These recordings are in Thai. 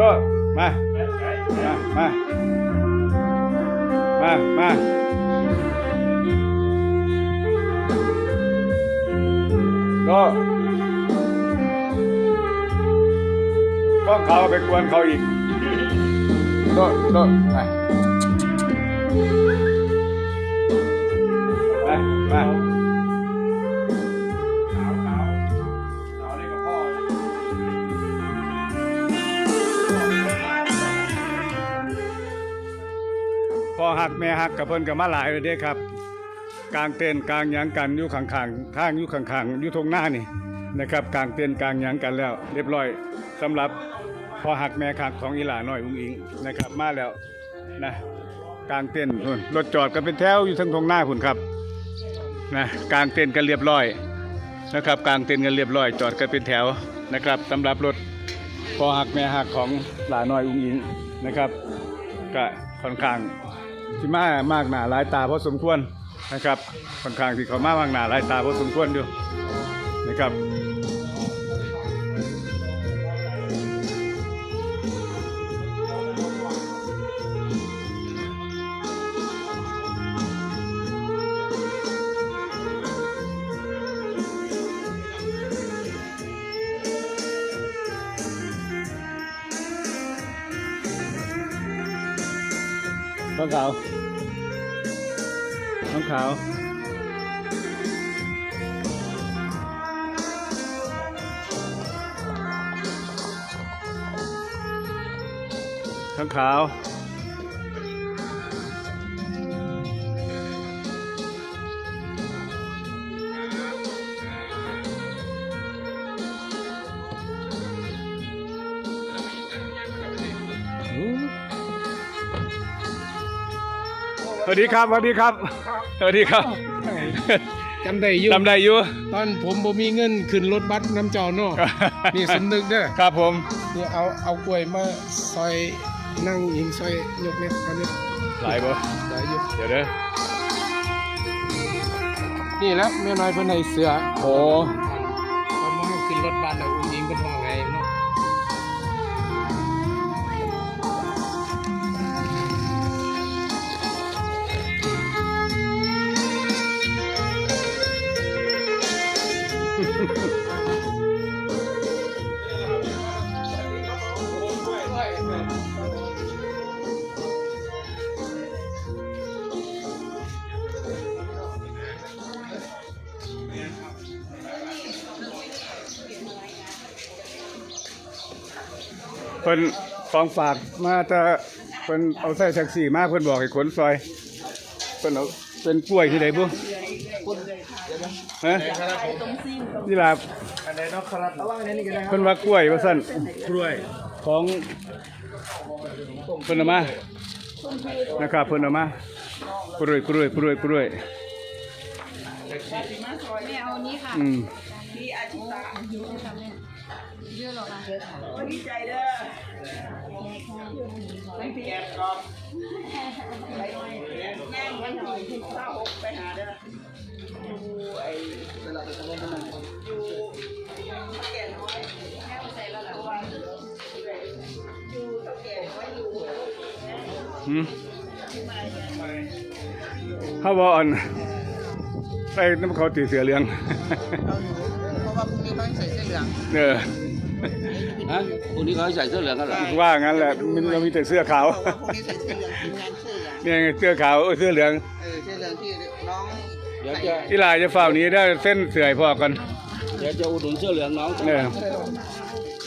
โดมา มา มา มามาโดก้องเขาไปกวนเขาอีกโดโดไปไป หักกับเพิ่นกับมาหลายเลยเด้ครับกลางเต้นกลางหยังกันอยู่ข้างๆทางอยู่ข้างๆอยู่ตรงหน้านี่นะครับกลางเต้นกลางหยังกันแล้ว เรียบร้อยสำหรับพอหักแม่หักของอีหลาหน้อยอุ้งอิงนะครับ มาแล้วนะกลางเต้นนู่นรถจอดกันเป็นแถวอยู่ทั้งตรงหน้าคุณครับนะกลางเต้นกันเรียบร้อยนะครับกลางเต้นกันเรียบร้อย จอดกันเป็นแถวนะครับสำหรับรถพอหักแม่หักของหลาน้อยอุ้งอิงนะครับก็ค่อนข้าง ที่มามากหนาหลายตาพอสมควรนะครับค่อนข้างที่เขามามากหนาหลายตาพอสมควรอยู่นะครับ น้องขาว น้องขาว ข้างขาว วัสดีครับสวัสดีครับสวัสดีครับจำได้อยู่จำได้อยู่ตอนผมบ่มีเงินขึ้นรถบัสน้ำเจ้าเนาะนี่สำนึกเด้อครับผมนี่เอาเอากล้วยมาซอยนั่งยิงซอยยกเนี่ยอันนี้หลายบ่ได้อยู่เดี๋ยวเด้อนี่แหล้วแม่น้อยเพิ่นให้เสือโอ้ตอนมาให้ขึ้นรถบัสแล้วอุ้งยิงเพิ่น เพิ่นของฝากมาจะเพิ่นเอาใส่แท็กซี่มาเพิ่นบอกให้ขนซอยเพิ่นเอาเป็นกล้วยที่ไหนบุฮะนี่ล่ะอันไหนเนาะครับเอาว่าอันนี้ก็ได้ครับเพิ่นว่ากล้วยว่าซั่นกล้วยของเพิ่นเอามานะครับเพิ่นเอามากล้วยกล้วยกล้วยกล้วยไม่ เอานี้ค่ะอืมเยอะหรอกนะดีใจเด้อไม่เพียบกอบไปแย่งมันหน่อยเศร้าหกไปหาเด้ออยู่ไอ้ตลาดตะวันนั่นอยู่แก่น้อยแม่ใส่แล้วล่ะว่าอยู่ตะแก่น้อยอยู่หืมเฮาบ่อ่อนใส่น้ำเขาตีเสือเหลืองเอาอยู่เพราะว่าพรุ่งนี้เขาให้ใส่เสื้อเหลืองเออ ฮะคนนี้เขาให้ใส่เสื้อเหลืองกันเหรอว่างั้นแหละมันเรามีแต่เสื้อขาวเพราะว่าพรุ่งนี้ใส่เสื้อเหลืองทีมงานเสื้อเหลืองเนี่ยไงเสื้อขาวเออเสื้อเหลืองเออเสื้อเหลืองที่น้องเดี๋ยวจะอีหลายจะเฝ้าหนี้ได้เส้นเสื่อยพอกันเดี๋ยวจะอุดหนุนเสื้อเหลืองน้องเนี่ย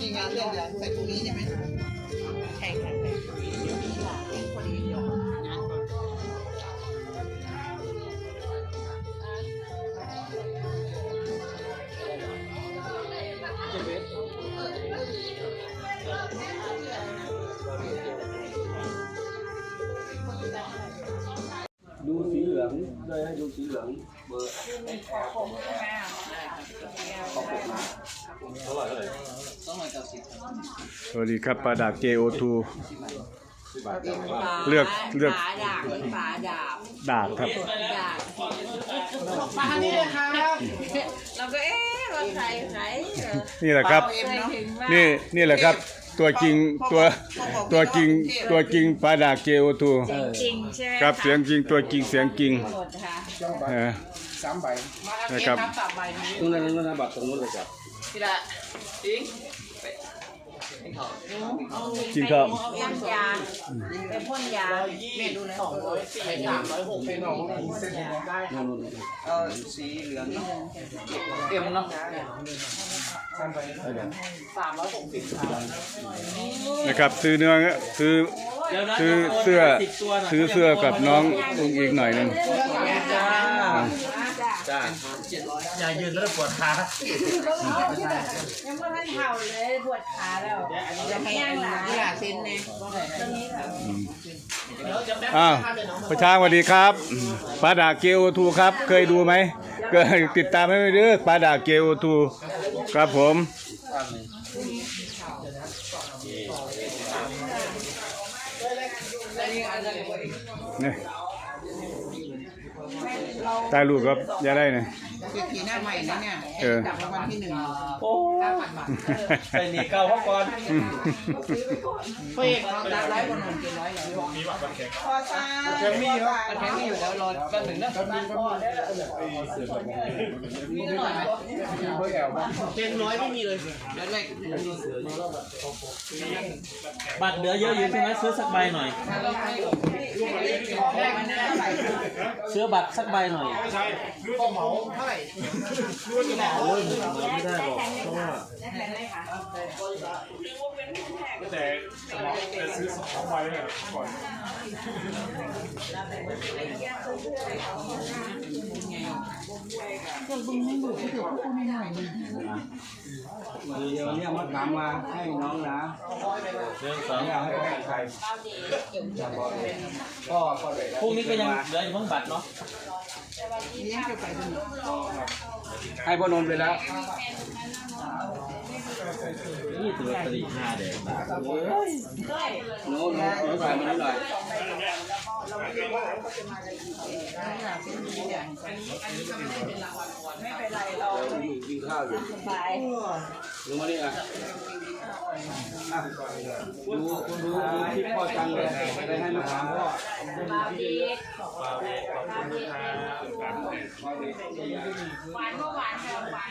นี่งานเสื้อเหลืองใส่พรุ่งนี้ใช่ไหม เลยให้ดูสีเหลืองเบอร์สวัสดีครับปลาดาบ JO2 เลือกเลือกฝาดาบฝาดาบดาบครับดาบมาทางนี้เลยครับเราก็เอ๊ะว่าใครใครเออนี่แหละครับใครถึงว่านี่นี่แหละครับ ตัวจริงตัวตัวจริงตัวจริงปลาดากเจโอทูจริงใช่ไหมครับเสียงจริงตัวจริงเสียงจริงหมดค่ะจังใบเออ สามใบนะครับตรงนั้นนั่นนะบัตรตรงนู้นเลยจ้ะพี่ละจริง จริงครับเอาย่างยาไปพ่นยาเมนูสองร้อยสี่สามร้อยหกเป็นของเส้นได้เออสีเหลืองเต็มเนาะสามร้อยหกสิบามนะครับซื้อเนื้อซื้อซื้อเสื้อซื้อเสื้อกับน้องอุ้งอีกหน่อยหนึง จ้าจ้าอย่ายืนแล้วปวดขายังไม่ทันเข่าเลยปวดขาแล้วจะให้ย่างหลานี่ละเส้นเนี่ยตรงนี้ค่ะอ้าวประชาสวัสดีครับปลาดากเกโอทูครับ เคยดูไหมเคยติดตามไหมเด้อปลาดากเกโอทูครับผมนี่ ตายลูกครับอย่าได้นะคือทีหน้าใหม่นะเนี่ยเออ จับรางวัลที่หนึ่งโอ้ใส่หนีเก่าเขาก่อนเฟ้เราตัดร้อยบนหนึ่งกี่ร้อยอย่างมีบัตรบัตรแข็งพอซ่าแข็งมีอยู่แข็งมีอยู่แล้วรอกันหนึ่งนะมีหน่อยไหมเบอร์แอลบ้างเต็มร้อยไม่มีเลยแล้วเลยบัตรเหลือเยอะอยู่ใช่ไหมซื้อสักใบหน่อยแรกมันได้เท่าไหร่ ซื้อบัตรสักใบหน่อยข้อเหมาเท่าไหร่โอ้ยเหลือไม่ได้หรอกเพราะว่าแต่สมองจะซื้อสองใบเลยก่อน คือเดี๋ยวเนี่ยมาถามมาให้น้องนะเรื่องสองเนี่ยให้แฟนใครก็ก็เลยพรุ่งนี้ก็ยังเหลืออยู่เพิ่งบัตรเนาะเลี้ยงจะไปที่ให้พ่อนนท์ไปแล้วนี่ตัวตรีห้าเด็กโน้ตโน้ตโน้ตใส่มาหน่อย ไม่เป็นไรเราเดี๋ยวอยู่กินข้าวอยู่สบายลงมานี่อะดูดูดูคลิปพ่อจังเลยได้ให้มาถามพ่อบาบีหวานก็หวานค่ะหวาน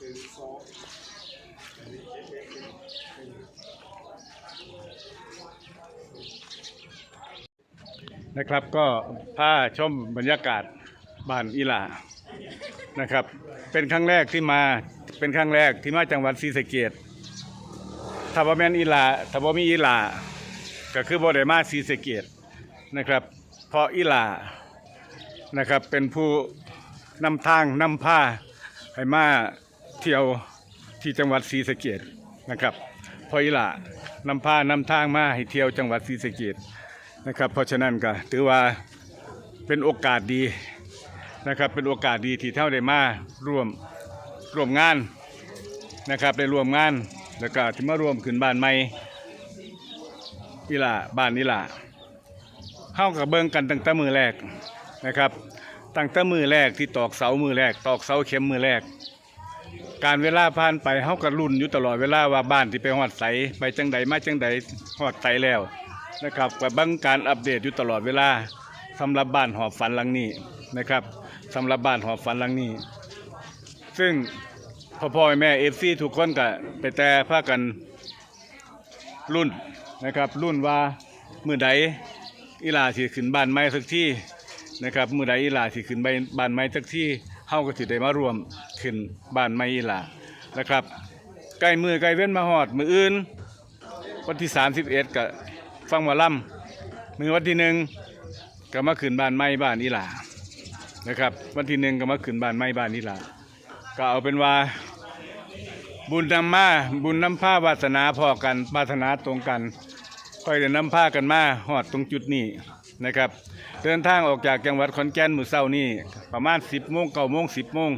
หนึ่งสองนะครับก็พาชมบรรยากาศบ้านอีหลานะครับ เป็นครั้งแรกที่มาเป็นครั้งแรกที่มาจังหวัดศรีสะเกษถ้าบ่แม่นอีหลาถ้าบ่มีอีหลาก็คือบ่ได้มาศรีสะเกษนะครับ เพราะอีหลานะครับเป็นผู้นำทางนำพาให้มา เที่ยวที่จังหวัดศรีสะเกษนะครับพราะอีหลานำพานำทางมาให้เที่ยวจังหวัดศรีสะเกษนะครับ เพราะฉะนั้นก็ถือว่าเป็นโอกาสดีนะครับเป็นโอกาสดีที่เท่าได้มาร่วมร่วมงานนะครับได้ร่วมงานแล้วก็ที่มาร่วมขึ้นบ้านใหม่อีหล่าบ้านอีหล่าเข้ากับเบิ่งกันตั้งแต่มือแรกนะครับตั้งแต่มือแรกที่ตอกเสามือแรก ตอกเสาเข็มมือแรก การเวลาผ่านไปเฮาก็รุ่นอยู่ตลอดเวลาว่าบ้านที่ไปฮอดใสไปจังใดมาจังใดฮอดใสแล้วนะครับกับบังการอัปเดตอยู่ตลอดเวลาสำหรับบ้านหอบฝันหลังนี้นะครับสำหรับบ้านหอบฝันหลังนี้ ซึ่งพ่อพ่อแม่เอฟซีทุกคนก็ไปแต่พากันรุ่นนะครับ รุ่นว่ามือใดอีลาสิขึ้นบ้านใหม่สักที่นะครับมือใดอีลาสิขึ้นบ้านใหม่สักที่เฮาก็สิได้มารวม ขึ้นบ้านใหม่ลานะครับใกล้มือใกล้เว้นมาฮอดมืออื่น วันที่ 31ก็ฟังหมาล่ำมือวันที่หนึ่งก็มาขึ้นบ้านไม้บ้านอีหลานะครับ วันที่หนึ่งก็มาขึ้นบ้านไม้บ้านอีหลาก็เอาเป็นว่าบุญนำมาบุญนำผ้าวาสนาพอกันปรารถนาตรงกันค่อยเดินนำผ้ากันมาหอดตรงจุดนี้นะครับ เดินทางออกจากจังหวัดขอนแก่นมือเช้านี้ประมาณ 10โมง9โมง10โมง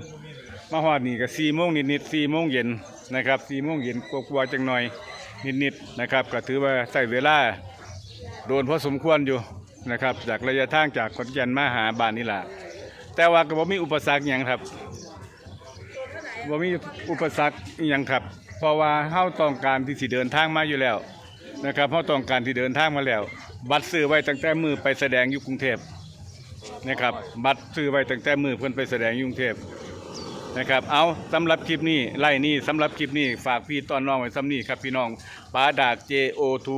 มาฮอดนี่ก็4โมงนิดๆ4โมงเย็นนะครับ4โมงเย็นกว่าๆจังหน่อยนิดๆนะครับ ก็ถือว่าใช้เวลาโดนพอสมควรอยู่นะครับ จากระยะทางจากขอนแก่นมาหาบ้านนี่แหละแต่ว่าก็บ่มีอุปสรรคหยังครับบ่มีอุปสรรคอหยังครับ เพราะว่าเฮาต้องการที่สิเดินทางมาอยู่แล้วนะครับเฮาต้องการที่เดินทางมาแล้ว บัตรซื้อไว้ตั้งแต่มือไปแสดงอยู่กรุงเทพนะครับ บัตรซื้อไว้ตั้งแต่มือเพิ่อนไปแสดงอยู่กรุงเทพ นะครับ เอาสำหรับคลิปนี้ไล่นี่สำหรับคลิปนี้ฝากพี่ตอนน้องไว้ซ้ำนี่ครับพี่น้องปาดาก JO2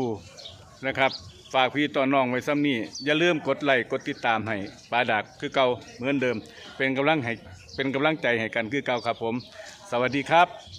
นะครับฝากพี่ตอนน้องไว้ซ้ำนี่อย่าลืมกดไลค์กดติดตามให้ปาดากคือเก่าเหมือนเดิม เป็นกำลังให้เป็นกำลังใจให้กันคือเก่าครับผม สวัสดีครับ